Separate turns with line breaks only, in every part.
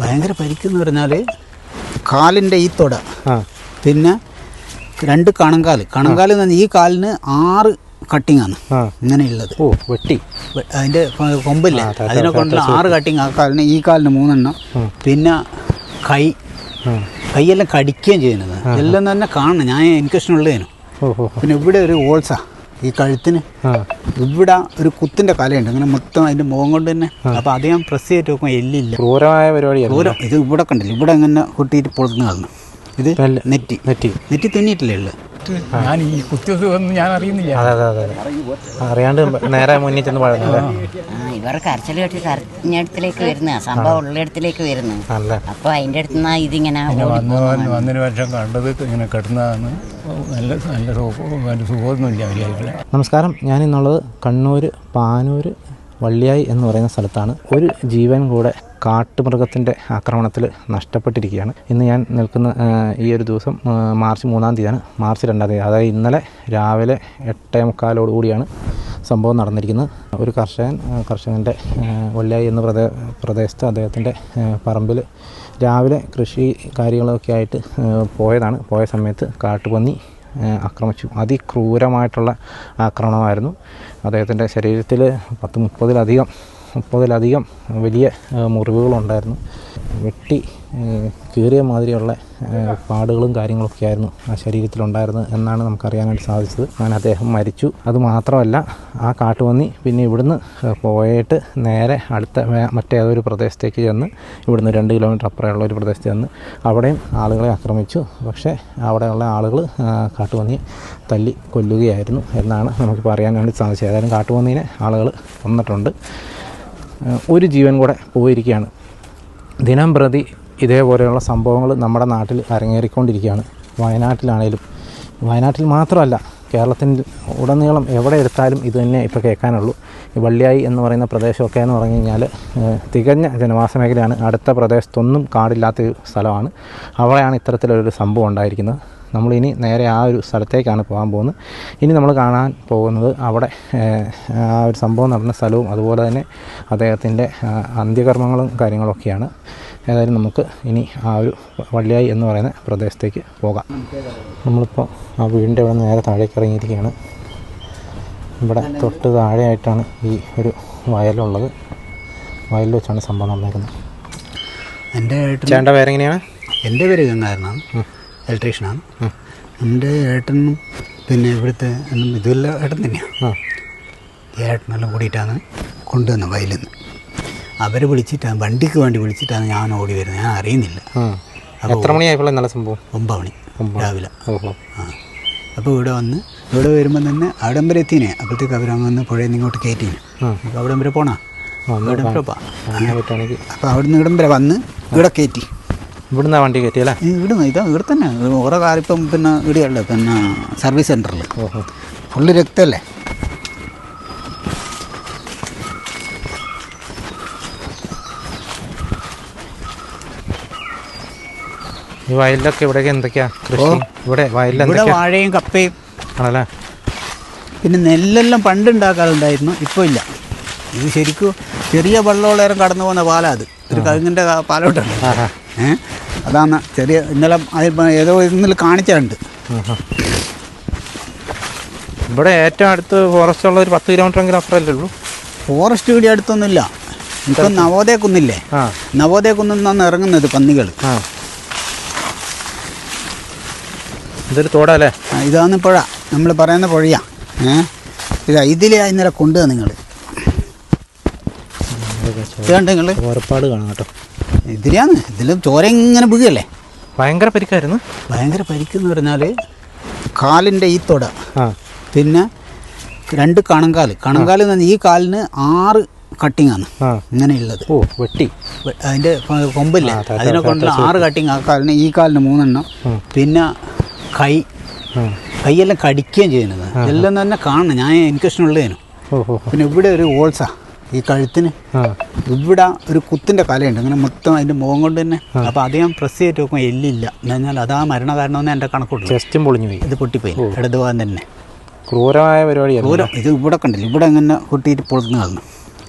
ഭയങ്കര പരിക്കെന്ന് പറഞ്ഞാൽ കാലിന്റെ ഈ തൊട. പിന്നെ രണ്ട് കണങ്കാൽ. കണങ്കാൽ എന്ന് പറഞ്ഞാൽ ഈ കാലിന് ആറ് കട്ടിങ് ആണ് ഇങ്ങനെയുള്ളത്.
ഓ വെട്ടി.
അതിന്റെ കൊമ്പില്ലേ? അതിനെ കൊണ്ട് ആറ് കട്ടിങ്. ആ കാലിന് ഈ കാലിന് മൂന്നെണ്ണം. പിന്നെ കൈ. കൈയെല്ലാം കടിക്കുകയും ചെയ്യുന്നത്. എല്ലാം തന്നെ കാണണം. ഞാൻ
എനിക്കിഷ്ടമുള്ളതിനും.
പിന്നെ ഇവിടെ ഒരു ഓൾസാ. ഈ കഴുത്തിന്. ഇവിടെ ഒരു കുത്തിന്റെ കലയുണ്ട്. അങ്ങനെ മൊത്തം അതിന്റെ മുഖം കൊണ്ട് തന്നെ. അപ്പൊ അത് ഞാൻ പ്രസ് ചെയ്തിട്ട് നോക്കുമ്പോൾ എല്ലില്ല.
ക്രൂരമായ പരിപാടിയാണ്
ദൂരം ഇത് ഇവിടെ കണ്ടില്ല? ഇവിടെ ഇങ്ങനെ കൊട്ടിയിട്ട് പൊളിഞ്ഞു കളഞ്ഞു ഇത് നെറ്റി.
നെറ്റി.
നെറ്റി തുന്നിയിട്ടില്ലേ ഉള്ളത്
ഞാൻ ഈ കുത്തിയൊന്നും ഞാൻ അറിയുന്നില്ല.
അതെ അതെ അതെ. അറിയാണ്ട് നേരെ മുന്നിൽ ചെന്ന്
ആ ഇവർ കരച്ചിൽ കേട്ട് കരഞ്ഞിടത്തിലേക്ക് വരുന്ന. സംഭവം ഉള്ളിടത്തിലേക്ക് വരുന്നു. അപ്പൊ അതിന്റെ അടുത്ത് നിന്നാ ഇതിങ്ങനെ
പിന്നെ
ഓടി
വന്ന് വന്ന് വന്നതിന് വർഷം കണ്ടത് ഇങ്ങനെ കിടന്നതാണ്. നല്ല നല്ല സുഖം നല്ല സുഖമൊന്നുമില്ല മര്യാദയ്ക്ക്
നമസ്കാരം. ഞാൻ ഇന്നുള്ളത് കണ്ണൂർ പാനൂർ വള്ളിയായി എന്ന് പറയുന്ന സ്ഥലത്താണ് ഒരു ജീവൻ കൂടെ കാട്ടുമൃഗത്തിന്റെ ആക്രമണത്തിൽ നഷ്ടപ്പെട്ടിരിക്കുകയാണ്. ഇന്ന് ഞാൻ നിൽക്കുന്ന ഈ ഒരു ദിവസം മാർച്ച് മൂന്നാം തീയതിയാണ്. മാർച്ച് രണ്ടാം തീയതി. അതായത് ഇന്നലെ രാവിലെ എട്ടേ മുക്കാലോടുകൂടിയാണ് സംഭവം നടന്നിരിക്കുന്നത്. ഒരു കർഷകൻ കർഷകന്റെ വള്ളിയായി എന്ന പ്രദേ പ്രദേശത്ത് അദ്ദേഹത്തിന്റെ പറമ്പിൽ രാവിലെ കൃഷി കാര്യങ്ങളൊക്കെ ആയിട്ട് പോയതാണ്. പോയ സമയത്ത് കാട്ടുപന്നി ആക്രമിച്ചു. അതിക്രൂരമായിട്ടുള്ള ആക്രമണമായിരുന്നു. അദ്ദേഹത്തിന്റെ ശരീരത്തിൽ പത്ത് മുപ്പതിലധികം മുപ്പതിലധികം വലിയ മുറിവുകളുണ്ടായിരുന്നു. വെട്ടി കീറിയ മാതിരിയുള്ള പാടുകളും കാര്യങ്ങളൊക്കെ ആയിരുന്നു ആ ശരീരത്തിലുണ്ടായിരുന്നത് എന്നാണ് നമുക്കറിയാനായിട്ട് സാധിച്ചത്. അങ്ങനെ അദ്ദേഹം മരിച്ചു. അതുമാത്രമല്ല ആ കാട്ടുപന്നി പിന്നെ ഇവിടുന്ന് പോയിട്ട് നേരെ അടുത്ത മറ്റേതൊരു പ്രദേശത്തേക്ക് ചെന്ന് ഇവിടുന്ന് രണ്ട് കിലോമീറ്റർ അപ്പുറമുള്ള ഒരു പ്രദേശത്ത് ചെന്ന് അവിടെയും ആളുകളെ ആക്രമിച്ചു. പക്ഷേ അവിടെയുള്ള ആളുകൾ കാട്ടുപന്നിയെ തല്ലി കൊല്ലുകയായിരുന്നു എന്നാണ് നമുക്കിപ്പോൾ അറിയാൻ വേണ്ടി സാധിച്ചത്. ഏതായാലും കാട്ടുപന്നീനെ ആളുകൾ കൊന്നിട്ടുണ്ട് ഒരു ജീവൻ കൂടെ പോയിരിക്കുകയാണ്. ദിനം പ്രതി ഇതേപോലെയുള്ള സംഭവങ്ങൾ നമ്മുടെ നാട്ടിൽ അരങ്ങേറിക്കൊണ്ടിരിക്കുകയാണ്. വയനാട്ടിലാണേലും. വയനാട്ടിൽ മാത്രമല്ല കേരളത്തിൽ ഉടനീളം എവിടെ എടുത്താലും ഇത് തന്നെ ഇപ്പോൾ കേൾക്കാനുള്ളൂ. ഈ വള്ളിയായി എന്ന് പറയുന്ന പ്രദേശമൊക്കെ എന്ന് പറഞ്ഞു കഴിഞ്ഞാൽ തികഞ്ഞ ജനവാസ മേഖലയാണ്. അടുത്ത പ്രദേശത്തൊന്നും കാടില്ലാത്ത സ്ഥലമാണ്. അവിടെയാണ് ഇത്തരത്തിലൊരു സംഭവം ഉണ്ടായിരിക്കുന്നത്. നമ്മളിനി നേരെ ആ ഒരു സ്ഥലത്തേക്കാണ് പോകാൻ പോകുന്നത്. ഇനി നമ്മൾ കാണാൻ പോകുന്നത് അവിടെ ആ ഒരു സംഭവം നടന്ന സ്ഥലവും അതുപോലെ തന്നെ അദ്ദേഹത്തിന്റെ അന്ത്യകർമ്മങ്ങളും കാര്യങ്ങളൊക്കെയാണ്. ഏതായാലും നമുക്ക് ഇനി ആ ഒരു വള്ളിയായി എന്ന് പറയുന്ന പ്രദേശത്തേക്ക് പോകാം. നമ്മളിപ്പോൾ ആ വീടിന്റെ അവിടെ നേരെ താഴേക്ക് ഇറങ്ങിയിരിക്കുകയാണ്. ഇവിടെ തൊട്ട് താഴെയായിട്ടാണ് ഈ ഒരു വയലുള്ളത്. വയലിൽ വെച്ചാണ് സംഭവം നടന്നേക്കുന്നത്.
എന്റെ
ചേട്ടന്റെ പേരെങ്ങനെയാണ്?
എന്റെ പേര് ഗംഗാരനാണ് ഇലക്ട്രീഷ്യനാണ്. എന്റെ ഏട്ടനും പിന്നെ ഇവിടുത്തെ എന്നും ഇതുമെല്ലാം ഏട്ടൻ തന്നെയാണ് ഏട്ടനെല്ലാം കൂടിയിട്ടാണ് കൊണ്ടുവന്നത് വയലിൽ നിന്ന് അവർ വിളിച്ചിട്ടാണ് വണ്ടിക്ക് വേണ്ടി വിളിച്ചിട്ടാണ് ഞാൻ ഓടി വരുന്നത്. ഞാൻ അറിയുന്നില്ല.
എത്ര മണിയായപ്പോൾ നല്ല സംഭവം?
ഒമ്പത് മണി രാവിലെ. ആ. അപ്പോൾ ഇവിടെ വന്ന് ഇവിടെ വരുമ്പോൾ തന്നെ അവിടം വരെ എത്തിനെ. അപ്പോഴത്തേക്ക് അവരങ്ങ് വന്ന് പുഴയിൽ നിന്ന് ഇങ്ങോട്ട് കയറ്റിനെ അപ്പോൾ അവിടം വരെ പോണാ. അവിടം വരെ പോവാം.
അങ്ങനെ പറ്റുകയാണെങ്കിൽ
അപ്പോൾ അവിടെ നിന്ന് ഇവിടം വരെ വന്ന് ഇവിടെ കയറ്റി.
ഇവിടുന്ന് വണ്ടി കയറ്റിയല്ലേ?
ഈ ഇവിടെ ഇതാ ഇവിടെ തന്നെ. ഓരോ കാർ ഇപ്പം പിന്നെ ഇവിടെയല്ലേ പിന്നെ സർവീസ് സെന്ററിൽ
ഓഹോ.
ഫുള്ള് രക്തമല്ലേ
ഈ വയലിലൊക്കെ ഇവിടെയൊക്കെ എന്തൊക്കെയാ കൃഷി? ഇവിടെ വയലിൽ
ഇവിടെ
എന്തൊക്കെയാ?
വാഴയും കപ്പയും.
ആണല്ലേ?
പിന്നെ നെല്ലെല്ലാം പണ്ട് ഉണ്ടാക്കാറുണ്ടായിരുന്നു ഇപ്പോൾ ഇല്ല. ഇത് ശരിക്കും ചെറിയ വെള്ളമുള്ളേരം കടന്നു പോകുന്ന പാലാ അത്. ഒരു കഴുങ്ങിന്റെ
പാലോട്ടുണ്ട്.
ഏഹ് അതാണ് ചെറിയ ഇന്നലെ ഏതോ ഇന്നലെ
കാണിച്ചുണ്ട് ഇവിടെ ഏറ്റവും അടുത്ത് ഫോറസ്റ്റ് ഉള്ള ഒരു പത്ത് കിലോമീറ്റർ എങ്കിലും അപ്പുറമല്ലേ ഉള്ളൂ?
ഫോറസ്റ്റ് ഇവിടെ അടുത്തൊന്നുമില്ല. ഇപ്പം നവോദയ കുന്നില്ലേ നവോദയ കുന്നിൽ നിന്നാണ് ഇറങ്ങുന്നത് പന്നികൾ.
ഇതൊരു തോടല്ലേ?
ഇതാണ് പുഴ. നമ്മൾ പറയുന്ന പുഴയാ. ഏഹ് ഇതാ ഇതിലെ ഇന്നലെ കൊണ്ടുവന്ന് നിങ്ങൾ. ഇതുണ്ട് നിങ്ങൾ
ഓരപ്പാട് കാണാം കേട്ടോ.
ഇതിലാണ്. ഇതിലും ചോര ഇങ്ങനെ വീഴല്ലേ
ഭയങ്കര പരിക്കായിരുന്നു.
ഭയങ്കര പരിക്കെന്ന് പറഞ്ഞാൽ കാലിന്റെ ഈ തൊട.
ആ.
പിന്നെ രണ്ട് കണങ്കാൽ. കണങ്കാൽ എന്ന് പറഞ്ഞാൽ ഈ കാലിന് ആറ് കട്ടിങ് ആണ് ഇങ്ങനെയുള്ളത്.
ഓ വെട്ടി.
അതിന്റെ കൊമ്പില്ല? അതിനെ കൊണ്ട് ആറ് കട്ടിങ്. ആ കാലിന് ഈ കാലിന് മൂന്നെണ്ണം. പിന്നെ കൈ. കൈയെല്ലാം കടിക്കുകയും ചെയ്യുന്നത്. ഇതെല്ലാം തന്നെ കാണണം. ഞാൻ
എനിക്കിഷ്ടമുള്ളതിനും.
പിന്നെ ഇവിടെ ഒരു ഓൾസാ. ഈ കഴുത്തിന്.
ആ.
ഇവിടെ ഒരു കുത്തിന്റെ കലയുണ്ട്. അങ്ങനെ മൊത്തം അതിന്റെ മുഖം കൊണ്ട് തന്നെ. അപ്പോൾ അത് ഞാൻ പ്രസ് ചെയ്ത് നോക്കുമ്പോൾ എല്ലില്ല. എന്ന് പറഞ്ഞാൽ അതാ മരണ കാരണമെന്ന് എന്റെ കണക്കുള്ളൂ
ചെസ്റ്റും പൊളിഞ്ഞു പോയി.
ഇത് പൊട്ടിപ്പോയി. ഇടത് ഭാഗം തന്നെ.
ക്രൂരമായ പരിപാടി
ക്രൂരം. ഇത് ഇവിടെ കണ്ടില്ല? ഇവിടെ അങ്ങനെ കൊട്ടിയിട്ട് പൊളിഞ്ഞു കളഞ്ഞു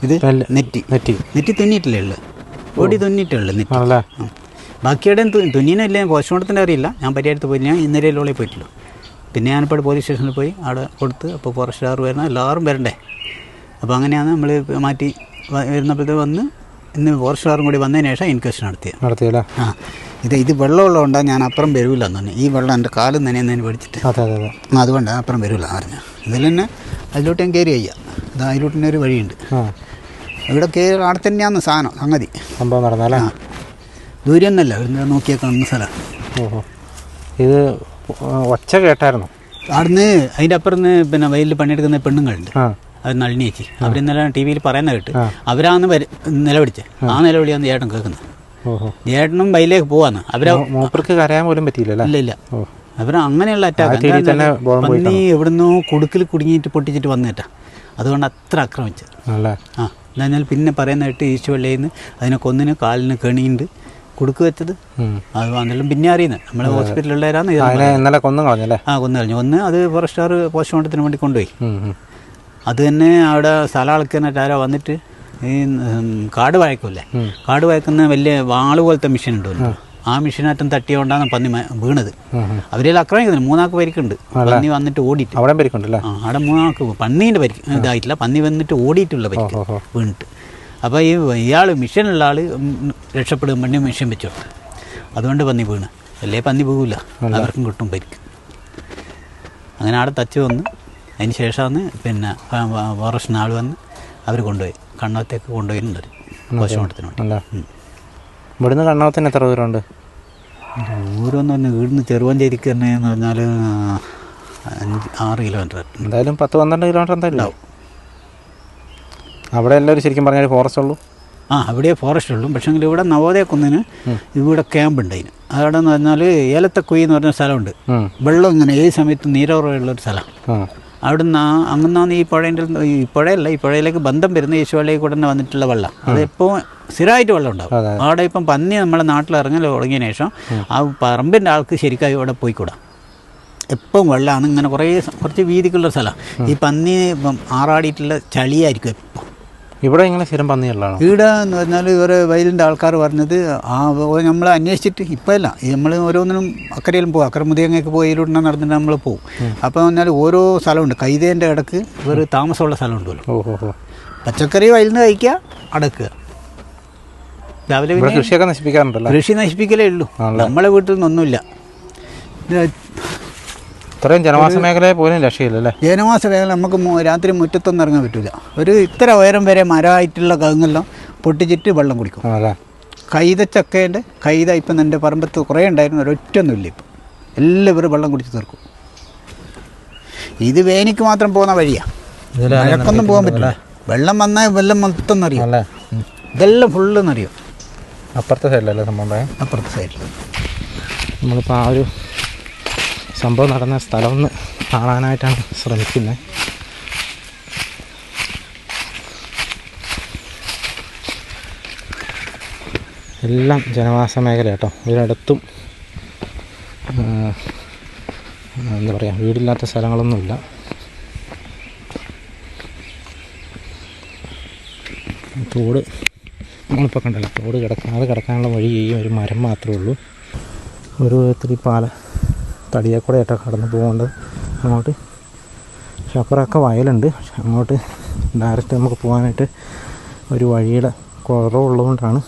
ഇത് നെറ്റി.
നെറ്റി.
നെറ്റി തുന്നിയിട്ടില്ലേ ഉള്ളു? ഓടി നെറ്റി നെറ്റ്?
ആണല്ലേ?
ബാക്കിയുടെയും തുന്നിനില്ല പോസ്റ്റ്മോർട്ടത്തിന്റെ അറിയില്ല. ഞാൻ പരിഹാരത്ത് പോയി ഞാൻ ഇന്നലെയുള്ളേ പോയിട്ടുള്ളൂ. പിന്നെ ഞാനിപ്പോൾ പോലീസ് സ്റ്റേഷനിൽ പോയി. അവിടെ കൊടുത്ത് അപ്പോൾ ഫോറസ്റ്റുകാർ വരണം എല്ലാവരും വരണ്ടേ? അപ്പോൾ അങ്ങനെയാണ് നമ്മൾ മാറ്റി വരുന്നപ്പോഴത്തെ വന്ന് ഇന്ന് ഫോറസ്റ്റുകാരും കൂടി വന്നതിന് ശേഷം ഇൻക്വസ്റ്റ് നടത്തിയത്
നടത്തിയല്ലേ?
ആ. ഇത് ഇത് വെള്ളമുള്ളതുകൊണ്ടാണ് ഞാൻ അപ്പുറം വരുവില്ല എന്ന് പറഞ്ഞു. ഈ വെള്ളം എന്റെ കാലും നനയുന്നതിന് പഠിച്ചിട്ട്
അതെ അതെ അതെ.
അതുകൊണ്ടാണ് അപ്പുറം വരില്ല പറഞ്ഞു. ഇതിൽ തന്നെ അതിലോട്ട് ഞാൻ കയറി ചെയ്യാം ഇത് അതിലോട്ട് തന്നെ ഒരു വഴിയുണ്ട്. ഇവിടെ കയറി അവിടെ തന്നെയാണ് സാധനം സംഗതി.
സംഭവം നടന്നല്ലേ
ആ. ദൂരം ഒന്നല്ല ഇവിടെ നോക്കിയാൽ കാണുന്ന സ്ഥലം.
ഓഹോ. ഇത് ഒച്ച കേട്ടായിരുന്നു.
അവിടുന്ന് അതിന്റെ അപ്പുറം പിന്നെ വയലിൽ പണിയെടുക്കുന്ന പെണ്ണുങ്ങളുണ്ട്.
ആ.
അത് അവർ ഇന്നലെ ടി വിയിൽ പറയുന്ന കേട്ട് അവരാന്ന് നിലവിളിച്ച്. നിലവിളിച്ചത് ആ നിലവിളിയാണ് ചേട്ടൻ കേൾക്കുന്നത്
ഓഹോ.
ചേട്ടനും വയലിലേക്ക് പോവാന്ന്. അവരാ
മൂപ്പർക്ക് കരയാൻ പോലും പറ്റിയില്ല
ഇല്ല ഇല്ല. അവർ അങ്ങനെയുള്ള അറ്റാക്ക്
നീ
പന്നി എവിടുന്നോ കുടുക്കിൽ കുടുങ്ങിയിട്ട് പൊട്ടിച്ചിട്ട് വന്നേട്ടാ അതുകൊണ്ട് അത്ര ആക്രമിച്ചത്. ആ. എന്നാൽ പിന്നെ പറയുന്ന കേട്ട് ഈശുവള്ളിയിൽ നിന്ന് അതിനെ കൊന്നിന് കാലിന് കെണിയുണ്ട്. കുടുക്ക് വെച്ചത്. അത് വന്നാലും പിന്നെ അറിയുന്നത് നമ്മളെ ഹോസ്പിറ്റലിലുള്ളവരാന്ന്
ഇന്നലെ കൊന്നു കളഞ്ഞല്ലേ
ആ കൊന്നു കഴിഞ്ഞു ഒന്ന് അത് ഫോറസ്റ്റുകാർ പോസ്റ്റ്മോർട്ടത്തിന് വേണ്ടി കൊണ്ടുപോയി. അത് തന്നെ അവിടെ സ്ഥലം അളക്കാനായിട്ട് ആരോ വന്നിട്ട് ഈ കാട് വഴക്കൂല്ലേ കാട് വഴക്കുന്ന വലിയ വാൾ പോലത്തെ മെഷീൻ ഉണ്ട്. ആ മെഷീനറ്റം തട്ടിയോണ്ടാണ് പന്നി വീണത്. അവരെല്ലാം ആക്രമിക്കുന്നത് മൂന്നാൾക്ക് പരിക്കുണ്ട്. പന്നി വന്നിട്ട് ഓടിയിട്ട്.
അവിടെ പരിക്കുണ്ടല്ലേ?
അവിടെ മൂന്നാൾക്ക് പന്നീന്റെ പരിക്ക് ഇതായിട്ടില്ല. പന്നി വന്നിട്ട് ഓടിയിട്ടുള്ള പരിക്ക്. വീണിട്ട്. അപ്പോൾ ഈ ഇയാൾ മെഷീനുള്ള ആൾ രക്ഷപ്പെടും. പണ്ടി മിഷൻ വെച്ചു അതുകൊണ്ട് പന്നി വീണ്. അല്ലേ? പന്നി പോകില്ല അവർക്കും കിട്ടും പരിക്ക്. അങ്ങനെ അവിടെ തച്ച് വന്ന് അതിന് ശേഷമാണ് പിന്നെ ഫോറസ്റ്റിന് ആൾ വന്ന് അവർ കൊണ്ടുപോയി. കണ്ണത്തേക്ക് കൊണ്ടുപോയിട്ടുണ്ട് പോസ്റ്റ്മോർട്ടത്തിന് വേണ്ടി.
അല്ല? ഇവിടുന്ന് കണ്ണാവത്തിന് എത്ര ദൂരമുണ്ട്?
ദൂരം തന്നെ വീടിന് ചെറുവഞ്ചേരിക്ക് തന്നെ എന്ന് പറഞ്ഞാൽ അഞ്ച് ആറ് കിലോമീറ്റർ.
എന്തായാലും പത്ത് പന്ത്രണ്ട് കിലോമീറ്റർ എന്തായാലും ഉണ്ടാവും. അവിടെ എല്ലാവരും ശരിക്കും പറഞ്ഞാൽ ഫോറസ്റ്റ് ഉള്ളൂ?
ആ അവിടെ ഫോറസ്റ്റ് ഉള്ളൂ. പക്ഷേങ്കിൽ ഇവിടെ നവോദയ കുന്നിന് ഇവിടെ ക്യാമ്പ് ഉണ്ട് അതിന്. അവിടെ എന്ന് പറഞ്ഞാൽ ഏലത്തക്കുയി എന്ന് പറഞ്ഞ സ്ഥലമുണ്ട്. വെള്ളം ഇങ്ങനെ ഏത് സമയത്തും നീരോറമുള്ളൊരു സ്ഥലം. അവിടുന്ന് അങ്ങന്നാണ് ഈ പുഴേന്റെ ഈ പുഴയല്ല ഈ പുഴയിലേക്ക് ബന്ധം വരുന്ന യേശുവള്ളിയിൽ കൂടെ തന്നെ വന്നിട്ടുള്ള വെള്ളം. അതിപ്പോൾ സ്ഥിരമായിട്ട് വെള്ളം ഉണ്ടാവും. അവിടെ ഇപ്പം പന്നി നമ്മുടെ നാട്ടിൽ ഇറങ്ങി തുടങ്ങിയ ശേഷം ആ പറമ്പിന്റെ ആൾക്ക് ശരിക്കും അവിടെ പോയിക്കൂടാ. എപ്പം വെള്ളമാണ് ഇങ്ങനെ കുറേ കുറച്ച് വീതിക്കുള്ള സ്ഥലമാണ് ഈ പന്നി ഇപ്പം ആറാടിയിട്ടുള്ള ചളിയായിരിക്കും എപ്പം
ഇവിടെ ഇങ്ങനെ സ്ഥിരം പന്നികളാണ്
ഈടെ എന്ന് പറഞ്ഞാൽ ഇവരെ വയലിന്റെ ആൾക്കാർ പറഞ്ഞത് ആ നമ്മൾ അന്വേഷിച്ചിട്ട് ഇപ്പം അല്ല. നമ്മൾ ഓരോന്നിനും അക്കരയിലും പോകും അക്കര മുതിയങ്ങയൊക്കെ പോയി ഇതിലൂടെ നടന്നിട്ട് നമ്മൾ പോകും അപ്പോൾ പറഞ്ഞാൽ ഓരോ സ്ഥലമുണ്ട്. കൈതേന്റെ ഇടയ്ക്ക് ഇവർ താമസമുള്ള സ്ഥലമുണ്ടല്ലോ. പച്ചക്കറി വയലിൽ നിന്ന് കഴിക്കുക അടക്കുക. രാവിലെ
കൃഷിയൊക്കെ നശിപ്പിക്കാറുണ്ടല്ലോ?
കൃഷി നശിപ്പിക്കലേ ഉള്ളൂ. നമ്മളെ വീട്ടിൽ നിന്നൊന്നുമില്ല
ഇത്രയും ജനവാസ മേഖലയെ പോലും രക്ഷയില്ലല്ലേ?
ജനവാസ മേഖല നമുക്ക് രാത്രി മുറ്റത്തൊന്നും ഇറങ്ങാൻ പറ്റില്ല ഒരു ഇത്ര ഉയരം വരെ മരമായിട്ടുള്ള കവുങ്ങെല്ലാം പൊട്ടിച്ചിട്ട് വെള്ളം കുടിക്കും.
കൈത
കൈതച്ചക്കേന്റെ കൈത ഇപ്പം എന്റെ പറമ്പത്ത് കുറേ ഉണ്ടായിരുന്നു ഒരൊറ്റൊന്നുമില്ല ഇപ്പം. എല്ലാവരും വെള്ളം കുടിച്ച് തീർക്കും. ഇത് വേനിക്ക് മാത്രം പോകുന്ന വഴിയാണ് മഴക്കൊന്നും പോകാൻ പറ്റില്ല വെള്ളം വന്നാൽ വെള്ളം മൊത്തം എന്നറിയാം
അല്ലേ
ഇതെല്ലാം ഫുള്ള് നിറയും.
അപ്പുറത്തെ സൈഡിലല്ലേ സംഭവം
അപ്പുറത്തെ സൈഡിൽ
നമ്മളിപ്പോൾ ആ ഒരു സംഭവം നടന്ന സ്ഥലം ഒന്ന് കാണാനായിട്ടാണ് ശ്രമിക്കുന്നത്. എല്ലാം ജനവാസ മേഖല കേട്ടോ. ഇതിനടുത്തും എന്താ പറയുക വീടില്ലാത്ത സ്ഥലങ്ങളൊന്നുമില്ല. തോട് നമ്മളിപ്പോൾ കണ്ടല്ലോ തോട് കിടക്കാതെ കിടക്കാനുള്ള വഴി ഈ ഒരു മരം മാത്രമേ ഉള്ളൂ. ഒരു ഇത്തിരി പാല തടിയെ കൂടെ ആയിട്ടാണ് കടന്നു പോകേണ്ടത്. അങ്ങോട്ട് അപ്പുറമൊക്കെ വയലുണ്ട്. അങ്ങോട്ട് ഡയറക്റ്റ് നമുക്ക് പോകാനായിട്ട് ഒരു വഴിയുടെ കുറവുള്ളതുകൊണ്ടാണ്.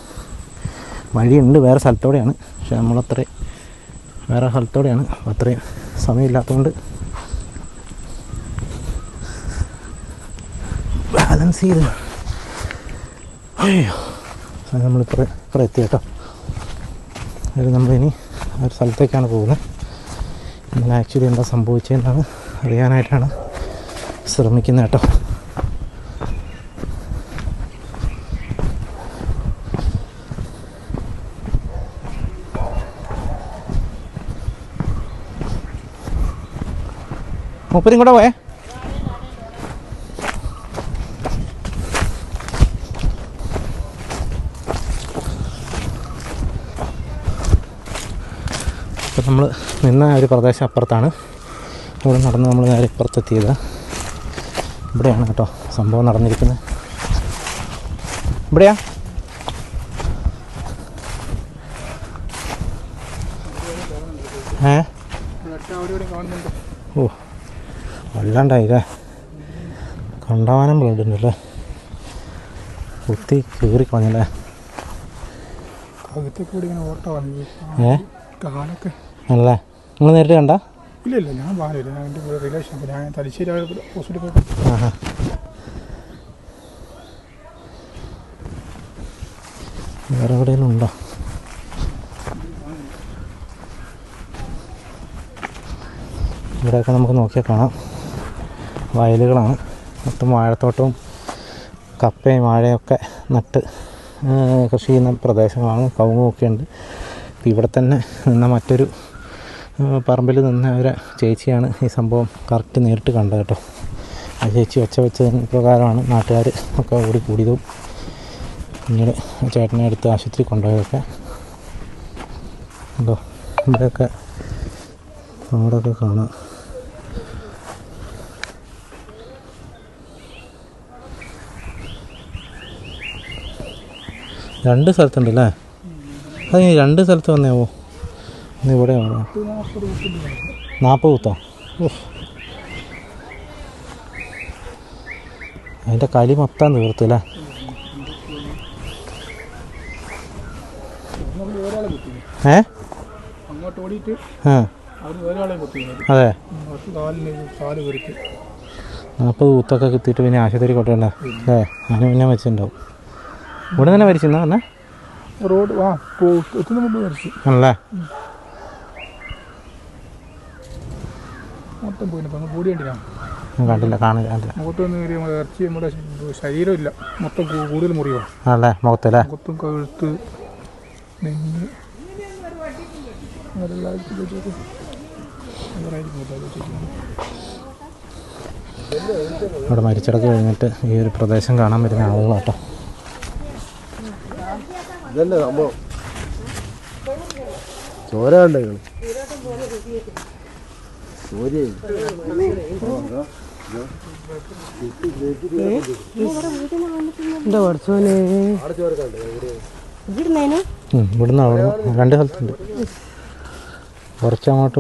വഴിയുണ്ട് വേറെ സ്ഥലത്തോടെയാണ്. പക്ഷെ നമ്മളത്ര വേറെ സ്ഥലത്തോടെയാണ്. അത്രയും സമയമില്ലാത്തതുകൊണ്ട് ബാലൻസ് ചെയ്ത്. അയ്യോ നമ്മളിപ്പോൾ ഇപ്പുറം എത്തി കേട്ടോ അത് നമ്മളിനി ഒരു സ്ഥലത്തേക്കാണ് പോകുന്നത്. ഇന്നലെ ആക്ച്വലി എന്താ സംഭവിച്ചതെന്നാണ് അറിയാനായിട്ടാണ് ശ്രമിക്കുന്നത് കേട്ടോ. മൂപ്പരും കൂടെ പോയേ? അപ്പം നമ്മൾ നിന്ന ഒരു പ്രദേശം അപ്പുറത്താണ്. ഇവിടെ നടന്ന് നമ്മൾ നേരെ ഇപ്പുറത്തെത്തിയത്. ഇവിടെയാണ് കേട്ടോ സംഭവം നടന്നിരിക്കുന്നത്. ഇവിടെയാ? ഏ? ഓ വല്ലാണ്ടായില്ലേ കണ്ടാവാനം ബ്ലഡ് കുത്തി കീറി കളഞ്ഞല്ലേ? ഏ?
കാലൊക്കെ
അല്ലേ നിങ്ങൾ നേരിട്ട് കണ്ട?
ഇല്ല ഇല്ല ഞാൻ പാലില്ല ഞാൻ എന്റെ കൂടെ റിലേഷൻ ഞാൻ തലശ്ശേരി ഹോസ്പിറ്റലിൽ പോയി.
ആഹാ. വേറെ എവിടെയെങ്കിലും ഉണ്ടോ? ഇവിടെയൊക്കെ നമുക്ക് നോക്കിയാൽ കാണാം. വയലുകളാണ്. മൊത്തം വാഴത്തോട്ടവും കപ്പയും വാഴയൊക്കെ നട്ട് കൃഷി ചെയ്യുന്ന പ്രദേശങ്ങളാണ്. കവുങ്ങുമൊക്കെ ഉണ്ട്. ഇപ്പം ഇവിടെ തന്നെ നിന്ന മറ്റൊരു പറമ്പിൽ നിന്ന ഒരു ചേച്ചിയാണ് ഈ സംഭവം കറക്റ്റ് നേരിട്ട് കണ്ടത് കേട്ടോ. ആ ചേച്ചി ഒച്ച വെച്ചതിന് പ്രകാരമാണ് നാട്ടുകാർ ഒക്കെ ഓടി കൂടിയതും. പിന്നീട് ചേട്ടനെ എടുത്ത് ആശുപത്രി കൊണ്ടുപോയതൊക്കെ. ഉണ്ടോ ഇവിടെയൊക്കെ അവിടെയൊക്കെ കാണാം. രണ്ട് സ്ഥലത്തുണ്ടല്ലേ? അത് രണ്ട് സ്ഥലത്ത് വന്നേവോ? ഇന്ന് ഇവിടെ ആണോ? നാൽപ്പത് കുത്തോ. അതിന്റെ കലി മൊത്തം ഏ
അവർ ഒരാളെ കുത്തി
അതെ. നാൽപ്പത് കുത്തൊക്കെ കിട്ടിയിട്ട് പിന്നെ ആശുപത്രി കൊട്ടേണ്ട അല്ലേ? അതിന് മുന്നേ വെച്ചിട്ടുണ്ടാവും. ഇവിടെ തന്നെ മരിച്ചെന്നാ പറഞ്ഞേ
റോഡ് ആ
ആണല്ലേ?
മൊത്തം പോയിന്. അപ്പം അങ്ങ് കൂടി കണ്ടില്ല.
കാണില്ല കണ്ടില്ല.
മുഖത്ത് വന്ന് കയറി നമ്മുടെ ഇറച്ചി നമ്മുടെ ശരീരമില്ല. മൊത്തം കൂടുതൽ മുറിയോ
ആണല്ലേ? മുഖത്തല്ലേ
മുഖത്തും കഴുത്ത് നെഞ്ഞ്.
ഇവിടെ മരിച്ചടക്ക് കഴിഞ്ഞിട്ട് ഈ ഒരു പ്രദേശം കാണാൻ വരുന്ന ആളുകളാട്ടോ.
ഇതല്ലേ സംഭവം? ചോര കണ്ടോ
ഉം, ഇവിടുന്ന് അവിടെ രണ്ട് സ്ഥലത്തുണ്ട്. കുറച്ചങ്ങോട്ട്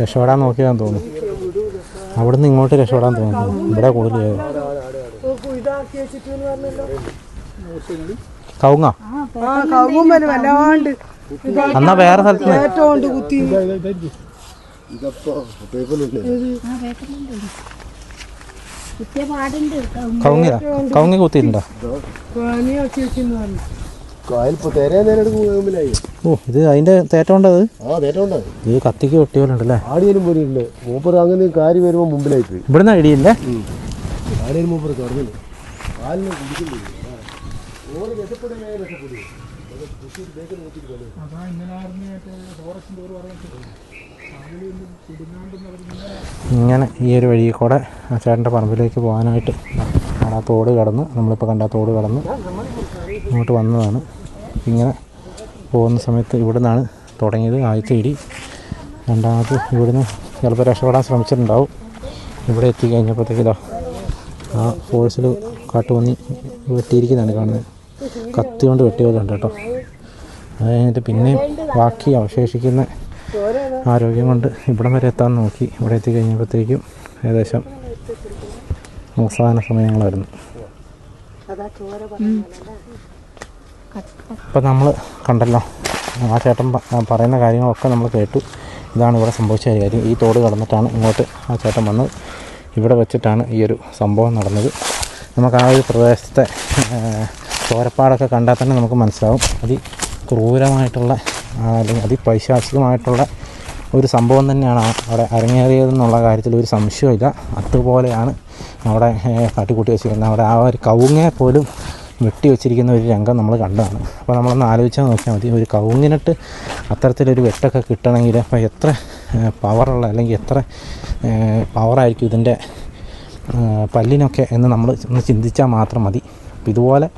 രക്ഷപ്പെടാൻ നോക്കിയാൽ തോന്നുന്നു. അവിടുന്ന് ഇങ്ങോട്ട് രക്ഷപ്പെടാൻ തോന്നുന്നു. ഇവിടെ കൂടുതൽ. കവുങ്ങ?
വല്ലാണ്ട്.
എന്നാ വേറെ സ്ഥലത്ത്
കുത്തി.
ഇതപ്പോ പേപ്പറിലുണ്ട്
കവുങ്ങില്ല കവുങ്ങി കുത്തിയിട്ടുണ്ടോ?
പറഞ്ഞു.
ഓ ഇത് അതിന്റെ തേറ്റമുണ്ടത് ഇത് കത്തിക്ക് വെട്ടിയ പോലെ ഉണ്ടല്ലേ?
ആടിയനും പോലെയുണ്ട് മൂപ്പർ അങ്ങനെ കാര്യം വരുമ്പോൾ മുമ്പിലായി പോയി
ഇവിടുന്ന് ഇടിയില്ലേ?
ആടിയനും മൂപ്പർ തുറന്നില്ല കാലിന് കുടിക്കുന്നില്ല. ഓര് രക്ഷപ്പെടുന്നേ രക്ഷപ്പെടും
അതാ ഇങ്ങനെ ആർന്ന് ഫോറസ്റ്റിന്റെ ഒരു പറഞ്ഞിട്ട്
ഇങ്ങനെ ഈ ഒരു വഴിയിൽ കൂടെ ആ ചേട്ടന്റെ പറമ്പിലേക്ക് പോകാനായിട്ട് ആ തോട് കടന്ന് നമ്മളിപ്പോൾ കണ്ട തോട് കടന്ന് ഇങ്ങോട്ട് വന്നതാണ്. ഇങ്ങനെ പോകുന്ന സമയത്ത് ഇവിടെ നിന്നാണ് തുടങ്ങിയത് ആദ്യത്തെ ഇടി. രണ്ടാമത് ഇവിടുന്ന് ചിലപ്പോൾ രക്ഷപ്പെടാൻ ശ്രമിച്ചിട്ടുണ്ടാവും. ഇവിടെ എത്തിക്കഴിഞ്ഞപ്പോഴത്തേക്ക് ഇതാ ആ ഫോഴ്സിൽ കാട്ടുപന്നി വെട്ടിയിരിക്കുന്നതാണ് കാണുന്നത്. കത്തി കൊണ്ട് വെട്ടിയ പോലെ ഉണ്ട് കേട്ടോ. അത് കഴിഞ്ഞിട്ട് പിന്നെയും ബാക്കി അവശേഷിക്കുന്ന ആരോഗ്യം കൊണ്ട് ഇവിടം വരെ എത്താൻ നോക്കി. ഇവിടെ എത്തി എത്തിക്കഴിഞ്ഞപ്പോഴത്തേക്കും ഏകദേശം അവസാന സമയങ്ങളായിരുന്നു. അപ്പം നമ്മൾ കണ്ടല്ലോ ആ ചേട്ടൻ പറയുന്ന കാര്യങ്ങളൊക്കെ നമ്മൾ കേട്ടു. ഇതാണ് ഇവിടെ സംഭവിച്ച കാര്യം. ഈ തോട് കടന്നിട്ടാണ് ഇങ്ങോട്ട് ആ ചേട്ടൻ വന്നത്. ഇവിടെ വെച്ചിട്ടാണ് ഈ ഒരു സംഭവം നടന്നത്. നമുക്ക് ആ ഒരു പ്രദേശത്തെ ചോരപ്പാടൊക്കെ കണ്ടാൽ തന്നെ നമുക്ക് മനസ്സിലാവും. അതി ക്രൂരമായിട്ടുള്ള അല്ലെങ്കിൽ അതിപൈശാചികമായിട്ടുള്ള ഒരു സംഭവം തന്നെയാണ് അവിടെ അരങ്ങേറിയതെന്നുള്ള കാര്യത്തിൽ ഒരു സംശയമില്ല അതുപോലെയാണ് അവിടെ കാട്ടിക്കൂട്ടി വെച്ചിരിക്കുന്നത് അവിടെ ആ ഒരു കവുങ്ങെ പോലും വെട്ടി വെച്ചിരിക്കുന്ന ഒരു രംഗം നമ്മൾ കണ്ടതാണ്. അപ്പോൾ നമ്മളൊന്ന് ആലോചിച്ചാൽ നോക്കിയാൽ മതി. ഒരു കവുങ്ങിനിട്ട് അത്തരത്തിലൊരു വെട്ടൊക്കെ കിട്ടണമെങ്കിൽ അപ്പോൾ എത്ര പവറുള്ള അല്ലെങ്കിൽ എത്ര പവറായിരിക്കും ഇതിന്റെ പല്ലിനൊക്കെ എന്ന് നമ്മൾ ഒന്ന് ചിന്തിച്ചാൽ മാത്രം മതി. ഇതുപോലെ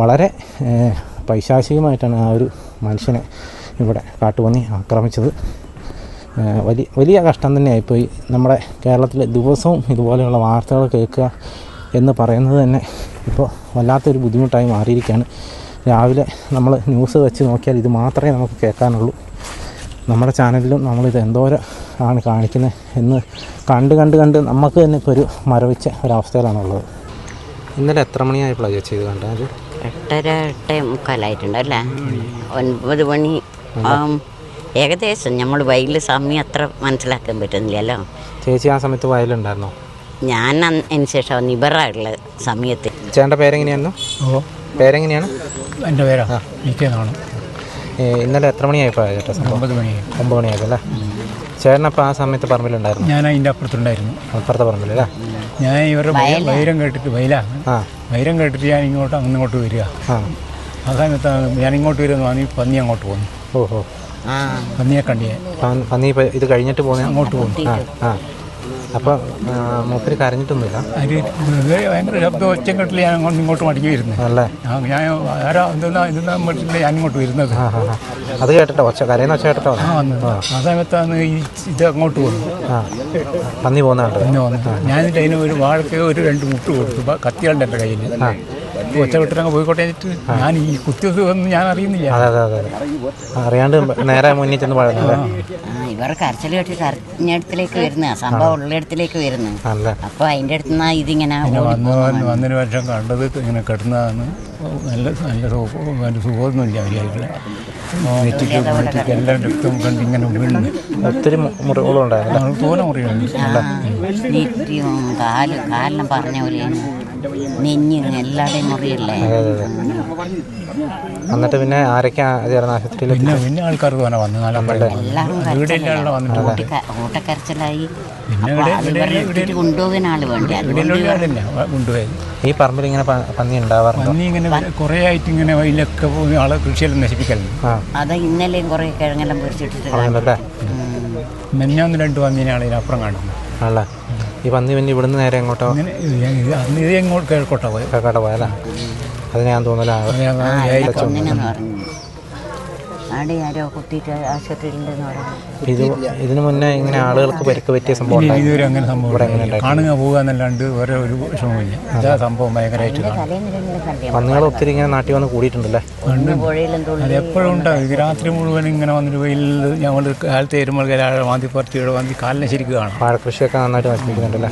വളരെ പൈശാചികമായിട്ടാണ് ആ ഒരു മനുഷ്യനെ ഇവിടെ കാട്ടുപന്നി ആക്രമിച്ചത്. വലിയ വലിയ കഷ്ടം തന്നെയായിപ്പോയി. നമ്മുടെ കേരളത്തിൽ ദിവസവും ഇതുപോലെയുള്ള വാർത്തകൾ കേൾക്കുക എന്ന് പറയുന്നത് തന്നെ ഇപ്പോൾ വല്ലാത്തൊരു ബുദ്ധിമുട്ടായി മാറിയിരിക്കുകയാണ്. രാവിലെ നമ്മൾ ന്യൂസ് വെച്ച് നോക്കിയാൽ ഇത് മാത്രമേ നമുക്ക് കേൾക്കാനുള്ളൂ. നമ്മുടെ ചാനലിലും നമ്മളിത് എന്തോരം ആണ് കാണിക്കുന്നത് എന്ന് കണ്ട് കണ്ട് കണ്ട് നമുക്ക് തന്നെ ഇപ്പോൾ ഒരു മരവിച്ച ഒരവസ്ഥയിലാണുള്ളത്. ഇന്നലെ എത്ര മണിയായപ്പോഴാണ് ചേച്ചി ഇത് കണ്ടത്?
എട്ടര എട്ടേ മുക്കാലായിട്ടുണ്ടല്ലേ ഒൻപത് മണി ഏകദേശം നമ്മൾ വയലിൽ സമയം അത്ര മനസ്സിലാക്കാൻ പറ്റുന്നില്ലല്ലോ.
ചേച്ചി ആ സമയത്ത് വയലുണ്ടായിരുന്നോ?
ഞാൻ അന്ന് അതിന് ശേഷം നിബറായിട്ടുള്ള സമയത്ത്.
ചേട്ടന്റെ പേരെങ്ങനെയായിരുന്നു?
ഓ
പേരെങ്ങനെയാണ്?
എന്റെ പേരാ?
ഇന്നലെ എത്ര മണിയായിപ്പോ ചേട്ടാ
ഒമ്പത് മണി.
ഒമ്പത് മണിയായപ്പോൾ അല്ലേ? ചേട്ടനപ്പോൾ ആ സമയത്ത് പറമ്പിലുണ്ടായിരുന്നു?
ഞാൻ അതിന്റെ അപ്പുറത്തുണ്ടായിരുന്നു.
അപ്പുറത്തെ പറമ്പിലല്ലേ
ഞാൻ ഇവരുടെ വൈരം കേട്ടിട്ട് വയലാണ്
ആ.
വൈരം കേട്ടിട്ട് ഞാൻ ഇങ്ങോട്ട് അങ്ങോട്ട് വരിക.
ആ.
ആ സമയത്ത് ഞാൻ ഇങ്ങോട്ട് വരുമെന്ന് പറഞ്ഞ് പന്നി അങ്ങോട്ട് പോകുന്നു
ഓഹോ.
ആ.
പന്നിയെ കണ്ടിയെ.
പന്നി- ഇത് കഴിഞ്ഞിട്ട് പോകുന്ന
അങ്ങോട്ട് പോകുന്നു
ആ അപ്പോൾ മൂപ്പര് കരഞ്ഞിട്ടൊന്നുമില്ല?
ഭയങ്കര ശബ്ദം ഒച്ചം കെട്ടിൽ ഞാൻ അങ്ങോട്ട് ഇങ്ങോട്ട് മടങ്ങി വരുന്നത്
അല്ലേ?
ഞാൻ ആരാ എന്തെന്നാ എന്തെന്നാ മട്ടില്ല ഞാൻ ഇങ്ങോട്ട് വരുന്നത്.
അത് കേട്ടോ ഒച്ച കരയുന്ന ഒച്ച കേട്ടോ
ആ സമയത്താണ് ഈ ഇത് അങ്ങോട്ട് പോകുന്നത്
ആ. പന്നി പോകുന്ന
പന്നി പോകുന്നത് ഞാൻ അതിന് ഒരു വാഴക്ക് ഒരു രണ്ട് മുട്ട് കൊടുത്തു. കത്തിയാളുടെ എന്റെ കയ്യിൽ ഒച്ച കെട്ടിലങ്ങ് പോയിക്കോട്ടെ എന്നിട്ട് ഞാൻ ഈ ഒന്നും ഞാൻ അറിയുന്നില്ല.
അതെ അതെ അതെ. അറിയാണ്ട് നേരെ മുന്നിൽ ചെന്ന്
ആ. ഇവർ കരച്ചിൽ കേട്ട് കരഞ്ഞിടത്തിലേക്ക് വരുന്ന. സംഭവം ഉള്ളിടത്തിലേക്ക് വരുന്നു. അപ്പൊ അതിന്റെ അടുത്ത് നിന്നാ ഇതിങ്ങനെ
വന്നതിന് വർഷം കണ്ടത് ഇങ്ങനെ കിടന്നതാണ്. നല്ല നല്ല സുഖം നല്ല സുഖമൊന്നുമില്ല നെറ്റിക്ക് നെറ്റിക്ക് എല്ലാം രക്തം കണ്ട് ഇങ്ങനെ വീണ്.
ഒത്തിരി മുറിവുകളുണ്ടായിരുന്നു
തോന
കാലും പറഞ്ഞ പോലെ എല്ലാവരുടെയും മുറിയല്ലേ?
എന്നിട്ട് പിന്നെ ആരൊക്കെയാണ് ചേർന്ന ആശുപത്രിയിൽ
പിന്നെ പിന്നെ ആൾക്കാർ തന്നെ വന്നു
എല്ലാവരും
വന്നിട്ട്
എടുത്തിട്ട് കൊണ്ടുപോകാൻ ആൾ വേണ്ടി?
ഈ പറമ്പിൽ ഇങ്ങനെ പന്നി ഉണ്ടാവാറുണ്ട്?
പന്നി ഇങ്ങനെ കുറേ ആയിട്ട് ഇങ്ങനെ വയലൊക്കെ പോയി ആളെ കൃഷിയെല്ലാം നശിപ്പിക്കലുണ്ട്.
അത് ഇന്നലെയും കുറേ കിഴങ്ങെല്ലാം പൊരിച്ചിട്ടിട്ട്
മെന്നാന്ന് രണ്ട് പന്നീനെ ഇതിനപ്പുറം കാണുന്നത്.
അല്ല ഈ പന്നി പിന്നെ ഇവിടുന്ന് നേരെ എങ്ങോട്ടോ?
ഇങ്ങനെ അന്ന് ഇത് എങ്ങോട്ട് കേൾക്കോട്ടോ പോയി
കേക്കാട്ടെ പോയല്ലേ അത് ഞാൻ തോന്നല
ആടെ ആരോ കുത്തിയിട്ട് ആശുപത്രിയിലുണ്ടെന്ന് പറഞ്ഞു
ഇത് ഇതിനു മുന്നേ ഇങ്ങനെ ആളുകൾക്ക് പരിക്ക് പറ്റിയ സംഭവം ഉണ്ടായി
ഇതുവരെ അങ്ങനെ സംഭവം. കാണുക പോകുക എന്നല്ലാണ്ട് വേറെ ഒരു വിഷമമില്ല ഇതാ സംഭവം ഭയങ്കരമായിട്ട്
പന്നികൾ ഒത്തിരി ഇങ്ങനെ നാട്ടിൽ വന്ന് കൂടിയിട്ടുണ്ടല്ലേ?
എപ്പോഴും ഉണ്ടാവും. ഇത് രാത്രി മുഴുവൻ ഇങ്ങനെ വന്നിട്ട് വെയിൽ ഞങ്ങൾ കാലത്ത് വരുമ്പോൾ വാന്തി പറിച്ചിയുടെ വാന്തി കാലിനെ ശരിക്കും കാണാം.
വാഴക്കൃഷിയൊക്കെ നന്നായിട്ട് നശിപ്പിക്കുന്നുണ്ടല്ലേ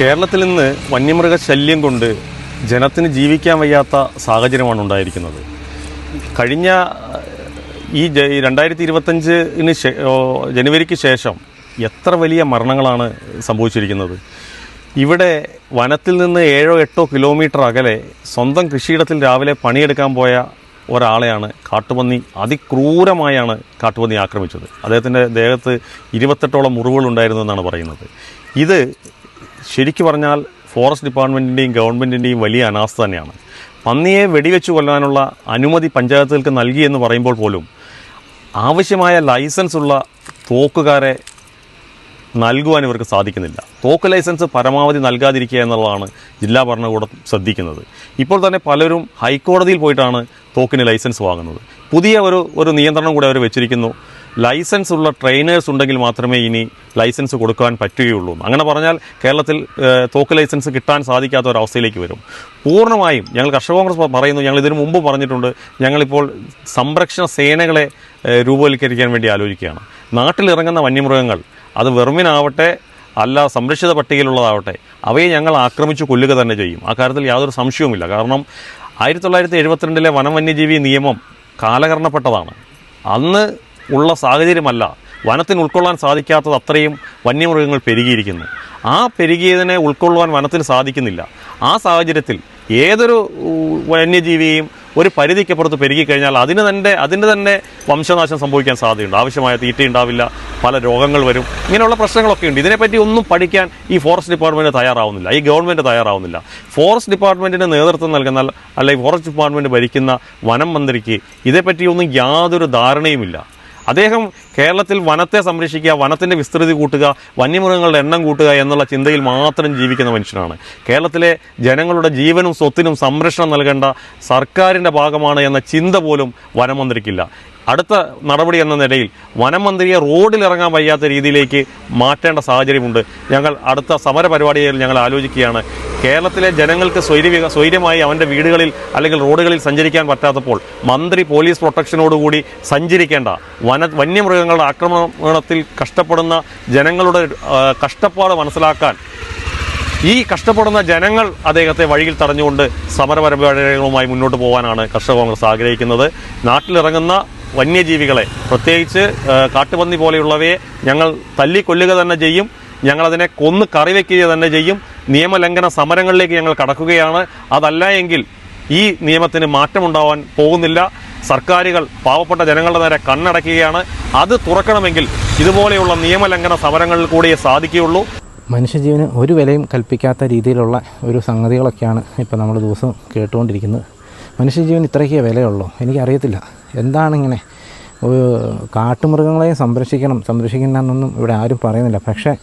കേരളത്തിൽ ഇന്ന് വന്യമൃഗ ശല്യം കൊണ്ട് ജനത്തിന് ജീവിക്കാൻ വയ്യാത്ത സാഹചര്യമാണ് ഉണ്ടായിരിക്കുന്നത്. കഴിഞ്ഞ ഈ രണ്ടായിരത്തി ഇരുപത്തഞ്ചിന് ജനുവരിക്ക് ശേഷം എത്ര വലിയ മരണങ്ങളാണ് സംഭവിച്ചിരിക്കുന്നത്. ഇവിടെ വനത്തിൽ നിന്ന് ഏഴോ എട്ടോ കിലോമീറ്റർ അകലെ സ്വന്തം കൃഷിയിടത്തിൽ രാവിലെ പണിയെടുക്കാൻ പോയ ഒരാളെയാണ് കാട്ടുപന്നി അതിക്രൂരമായാണ് കാട്ടുപന്നി ആക്രമിച്ചത്. അദ്ദേഹത്തിന്റെ ദേഹത്ത് ഇരുപത്തെട്ടോളം മുറിവുകളുണ്ടായിരുന്നു എന്നാണ് പറയുന്നത്. ഇത് ശരിക്കു പറഞ്ഞാൽ ഫോറസ്റ്റ് ഡിപ്പാർട്ട്മെന്റിന്റെയും ഗവൺമെന്റിന്റെയും വലിയ അനാസ്ഥ തന്നെയാണ്. പന്നിയെ വെടിവെച്ച് കൊല്ലാനുള്ള അനുമതി പഞ്ചായത്തുകൾക്ക് നൽകി എന്ന് പറയുമ്പോൾ പോലും ആവശ്യമായ ലൈസൻസ് ഉള്ള തോക്കുകാരെ നൽകുവാൻ ഇവർക്ക് സാധിക്കുന്നില്ല. തോക്ക് ലൈസൻസ് പരമാവധി നൽകാതിരിക്കുക എന്നുള്ളതാണ് ജില്ലാ ഭരണകൂടം ശ്രദ്ധിക്കുന്നത്. ഇപ്പോൾ തന്നെ പലരും ഹൈക്കോടതിയിൽ പോയിട്ടാണ് തോക്കിന് ലൈസൻസ് വാങ്ങുന്നത്. പുതിയ ഒരു ഒരു നിയന്ത്രണം കൂടി അവർ വെച്ചിരിക്കുന്നു. ലൈസൻസ് ഉള്ള ട്രെയിനേഴ്സ് ഉണ്ടെങ്കിൽ മാത്രമേ ഇനി ലൈസൻസ് കൊടുക്കാൻ പറ്റുകയുള്ളൂ. അങ്ങനെ പറഞ്ഞാൽ കേരളത്തിൽ തോക്ക് ലൈസൻസ് കിട്ടാൻ സാധിക്കാത്ത ഒരവസ്ഥയിലേക്ക് വരും. പൂർണമായും ഞങ്ങൾ കർഷക കോൺഗ്രസ് പറയുന്നു ഞങ്ങൾ ഇതിനു മുമ്പ് പറഞ്ഞിട്ടുണ്ട് ഞങ്ങളിപ്പോൾ സംരക്ഷണ സേനകളെ രൂപവൽക്കരിക്കാൻ വേണ്ടി ആലോചിക്കുകയാണ്. നാട്ടിലിറങ്ങുന്ന വന്യമൃഗങ്ങൾ അത് വെറുമിനാവട്ടെ അല്ല സംരക്ഷിത പട്ടികയിലുള്ളതാവട്ടെ അവയെ ഞങ്ങൾ ആക്രമിച്ചു കൊല്ലുക തന്നെ ചെയ്യും. ആ കാര്യത്തിൽ യാതൊരു സംശയവുമില്ല. കാരണം ആയിരത്തി തൊള്ളായിരത്തി എഴുപത്തിരണ്ടിലെ വനം വന്യജീവി നിയമം കാലഹരണപ്പെട്ടതാണ്. അന്ന് ഉള്ള സാഹചര്യമല്ല. വനത്തിന് ഉൾക്കൊള്ളാൻ സാധിക്കാത്തത് അത്രയും വന്യമൃഗങ്ങൾ പെരുകിയിരിക്കുന്നു. ആ പെരുകിയതിനെ ഉൾക്കൊള്ളുവാൻ വനത്തിന് സാധിക്കുന്നില്ല. ആ സാഹചര്യത്തിൽ ഏതൊരു വന്യജീവിയെയും ഒരു പരിധിക്കപ്പുറത്ത് പെരുകിക്കഴിഞ്ഞാൽ അതിന് തന്നെ അതിന് തന്നെ വംശനാശം സംഭവിക്കാൻ സാധ്യതയുണ്ട്. ആവശ്യമായ തീറ്റ ഉണ്ടാവില്ല പല രോഗങ്ങൾ വരും ഇങ്ങനെയുള്ള പ്രശ്നങ്ങളൊക്കെ ഉണ്ട്. ഇതിനെപ്പറ്റി ഒന്നും പഠിക്കാൻ ഈ ഫോറസ്റ്റ് ഡിപ്പാർട്ട്മെന്റ് തയ്യാറാവുന്നില്ല. ഈ ഗവൺമെന്റ് തയ്യാറാവുന്നില്ല. ഫോറസ്റ്റ് ഡിപ്പാർട്ട്മെന്റിന് നേതൃത്വം നൽകുന്ന അല്ലെങ്കിൽ ഫോറസ്റ്റ് ഡിപ്പാർട്ട്മെന്റ് ഭരിക്കുന്ന വനം മന്ത്രിക്ക് ഇതേപ്പറ്റിയൊന്നും യാതൊരു ധാരണയുമില്ല. അദ്ദേഹം കേരളത്തിൽ വനത്തെ സംരക്ഷിക്കുക വനത്തിന്റെ വിസ്തൃതി കൂട്ടുക വന്യമൃഗങ്ങളുടെ എണ്ണം കൂട്ടുക എന്നുള്ള ചിന്തയിൽ മാത്രം ജീവിക്കുന്ന മനുഷ്യനാണ്. കേരളത്തിലെ ജനങ്ങളുടെ ജീവനും സ്വത്തിനും സംരക്ഷണം നൽകേണ്ട സർക്കാരിന്റെ ഭാഗമാണ് എന്ന ചിന്ത പോലും വനമന്ത്രിക്കില്ല അടുത്ത നടപടി എന്ന നിലയിൽ വനം മന്ത്രിയെ റോഡിലിറങ്ങാൻ വയ്യാത്ത രീതിയിലേക്ക് മാറ്റേണ്ട സാഹചര്യമുണ്ട്. ഞങ്ങൾ അടുത്ത സമര പരിപാടിയിൽ ഞങ്ങൾ ആലോചിക്കുകയാണ്. കേരളത്തിലെ ജനങ്ങൾക്ക് സ്വൈര്യ സ്വൈര്യമായി അവന്റെ വീടുകളിൽ അല്ലെങ്കിൽ റോഡുകളിൽ സഞ്ചരിക്കാൻ പറ്റാത്തപ്പോൾ മന്ത്രി പോലീസ് പ്രൊട്ടക്ഷനോടുകൂടി സഞ്ചരിക്കേണ്ട. വന വന്യമൃഗങ്ങളുടെ ആക്രമണത്തിൽ കഷ്ടപ്പെടുന്ന ജനങ്ങളുടെ കഷ്ടപ്പാട് മനസ്സിലാക്കാൻ ഈ കഷ്ടപ്പെടുന്ന ജനങ്ങൾ അദ്ദേഹത്തെ വഴിയിൽ തടഞ്ഞുകൊണ്ട് സമരപരിപാടികളുമായി മുന്നോട്ട് പോകാനാണ് കർഷക കോൺഗ്രസ് ആഗ്രഹിക്കുന്നത്. നാട്ടിലിറങ്ങുന്ന വന്യജീവികളെ പ്രത്യേകിച്ച് കാട്ടുപന്നി പോലെയുള്ളവയെ ഞങ്ങൾ തല്ലിക്കൊല്ലുക തന്നെ ചെയ്യും. ഞങ്ങളതിനെ കൊന്ന് കറിവെക്കുക തന്നെ ചെയ്യും. നിയമലംഘന സമരങ്ങളിലേക്ക് ഞങ്ങൾ കടക്കുകയാണ്. അതല്ല എങ്കിൽ ഈ നിയമത്തിന് മാറ്റമുണ്ടാവാൻ പോകുന്നില്ല. സർക്കാരുകൾ പാവപ്പെട്ട ജനങ്ങളുടെ നേരെ കണ്ണടക്കുകയാണ്. അത് തുറക്കണമെങ്കിൽ ഇതുപോലെയുള്ള നിയമലംഘന സമരങ്ങളിൽ കൂടിയേ സാധിക്കുകയുള്ളൂ.
മനുഷ്യജീവന് ഒരു വിലയും കൽപ്പിക്കാത്ത രീതിയിലുള്ള ഒരു സംഗതികളൊക്കെയാണ് ഇപ്പോൾ നമ്മൾ ദിവസം കേട്ടുകൊണ്ടിരിക്കുന്നത്. മനുഷ്യജീവൻ ഇത്രയ്ക്കേ വിലയുള്ളൂ. എനിക്കറിയത്തില്ല. എന്താണിങ്ങനെ? ഒരു കാട്ടുമൃഗങ്ങളെയും സംരക്ഷിക്കണം. സംരക്ഷിക്കണമെന്നൊന്നും ഇവിടെ ആരും പറയുന്നില്ല. പക്ഷേ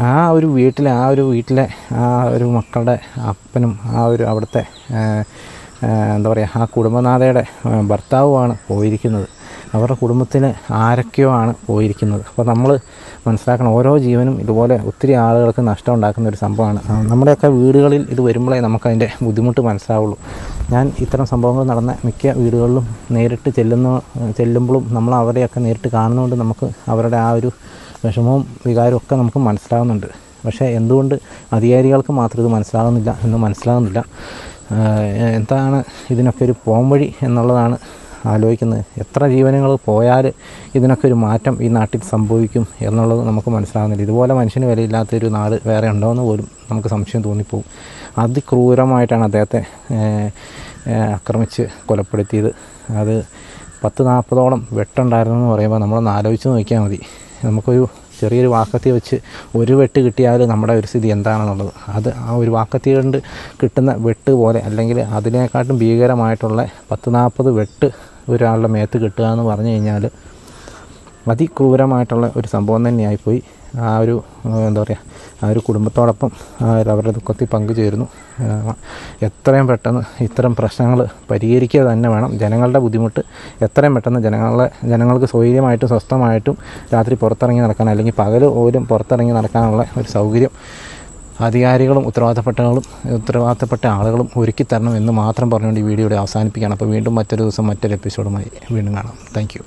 ആ ഒരു വീട്ടിലെ ആ ഒരു വീട്ടിലെ ആ ഒരു മക്കളുടെ അപ്പനും ആ ഒരു അവിടുത്തെ എന്താ പറയുക ആ കുടുംബനാഥയുടെ ഭർത്താവുമാണ് പോയിരിക്കുന്നത്. അവരുടെ കുടുംബത്തിന് ആരൊക്കെയോ ആണ് പോയിരിക്കുന്നത്. അപ്പോൾ നമ്മൾ മനസ്സിലാക്കണം ഓരോ ജീവനും ഇതുപോലെ ഒത്തിരി ആളുകൾക്ക് നഷ്ടം ഉണ്ടാക്കുന്ന ഒരു സംഭവമാണ്. നമ്മുടെയൊക്കെ വീടുകളിൽ ഇത് വരുമ്പോഴേ നമുക്കതിന്റെ ബുദ്ധിമുട്ട് മനസ്സിലാവുള്ളൂ. ഞാൻ ഇത്തരം സംഭവങ്ങൾ നടന്ന മിക്ക വീടുകളിലും നേരിട്ട് ചെല്ലുന്ന ചെല്ലുമ്പോഴും നമ്മൾ അവരെയൊക്കെ നേരിട്ട് കാണുന്നതുകൊണ്ട് നമുക്ക് അവരുടെ ആ ഒരു വിഷമവും വികാരവും ഒക്കെ നമുക്ക് മനസ്സിലാകുന്നുണ്ട് പക്ഷേ എന്തുകൊണ്ട് അധികാരികൾക്ക് മാത്രം ഇത് മനസ്സിലാകുന്നില്ല എന്ന് മനസ്സിലാകുന്നില്ല? എന്താണ് ഇതിനൊക്കെ ഒരു പോംവഴി എന്നുള്ളതാണ് ആലോചിക്കുന്നത് എത്ര ജീവനങ്ങൾ പോയാൽ ഇതിനൊക്കെ ഒരു മാറ്റം ഈ നാട്ടിൽ സംഭവിക്കും എന്നുള്ളത് നമുക്ക് മനസ്സിലാകുന്നില്ല ഇതുപോലെ മനുഷ്യന് വിലയില്ലാത്തൊരു നാട് വേറെ ഉണ്ടോ എന്ന് പോലും നമുക്ക് സംശയം തോന്നിപ്പോവും. അതിക്രൂരമായിട്ടാണ് അദ്ദേഹത്തെ ആക്രമിച്ച് കൊലപ്പെടുത്തിയത്. അത് പത്ത് നാൽപ്പതോളം വെട്ടുണ്ടായിരുന്നു എന്ന് പറയുമ്പോൾ നമ്മളൊന്ന് ആലോചിച്ച് നോക്കിയാൽ മതി. നമുക്കൊരു ചെറിയൊരു വാക്കത്തി വെച്ച് ഒരു വെട്ട് കിട്ടിയാൽ നമ്മുടെ ഒരു സ്ഥിതി എന്താണെന്നുള്ളത്. അത് ആ ഒരു വാക്കത്തി കൊണ്ട് കിട്ടുന്ന വെട്ട് പോലെ അല്ലെങ്കിൽ അതിനേക്കാട്ടും ഭീകരമായിട്ടുള്ള പത്ത് നാൽപ്പത് വെട്ട് ഒരാളുടെ മേത്ത് കിട്ടുക എന്ന് പറഞ്ഞു കഴിഞ്ഞാൽ അതിക്രൂരമായിട്ടുള്ള ഒരു സംഭവം തന്നെയായിപ്പോയി. ആ ഒരു എന്താ പറയുക ആ ഒരു കുടുംബത്തോടൊപ്പം അവരുടെ ദുഃഖത്തിൽ പങ്കുചേരുന്നു. എത്രയും പെട്ടെന്ന് ഇത്തരം പ്രശ്നങ്ങൾ പരിഹരിക്കുക തന്നെ വേണം. ജനങ്ങളുടെ ബുദ്ധിമുട്ട് എത്രയും പെട്ടെന്ന് ജനങ്ങളെ ജനങ്ങൾക്ക് സ്വൈര്യമായിട്ടും സ്വസ്ഥമായിട്ടും രാത്രി പുറത്തിറങ്ങി നടക്കാൻ അല്ലെങ്കിൽ പകൽ പോലും പുറത്തിറങ്ങി നടക്കാനുള്ള ഒരു സൗകര്യം അധികാരികളും ഉത്തരവാദിത്തപ്പെട്ടകളും ഉത്തരവാദിത്തപ്പെട്ട ആളുകളും ഒരുക്കി തരണം എന്ന് മാത്രം പറഞ്ഞുകൊണ്ട് ഈ വീഡിയോയുടെ അവസാനിപ്പിക്കുകയാണ്. അപ്പോൾ വീണ്ടും മറ്റൊരു ദിവസം മറ്റൊരു എപ്പിസോഡുമായി വീണ്ടും കാണാം. താങ്ക്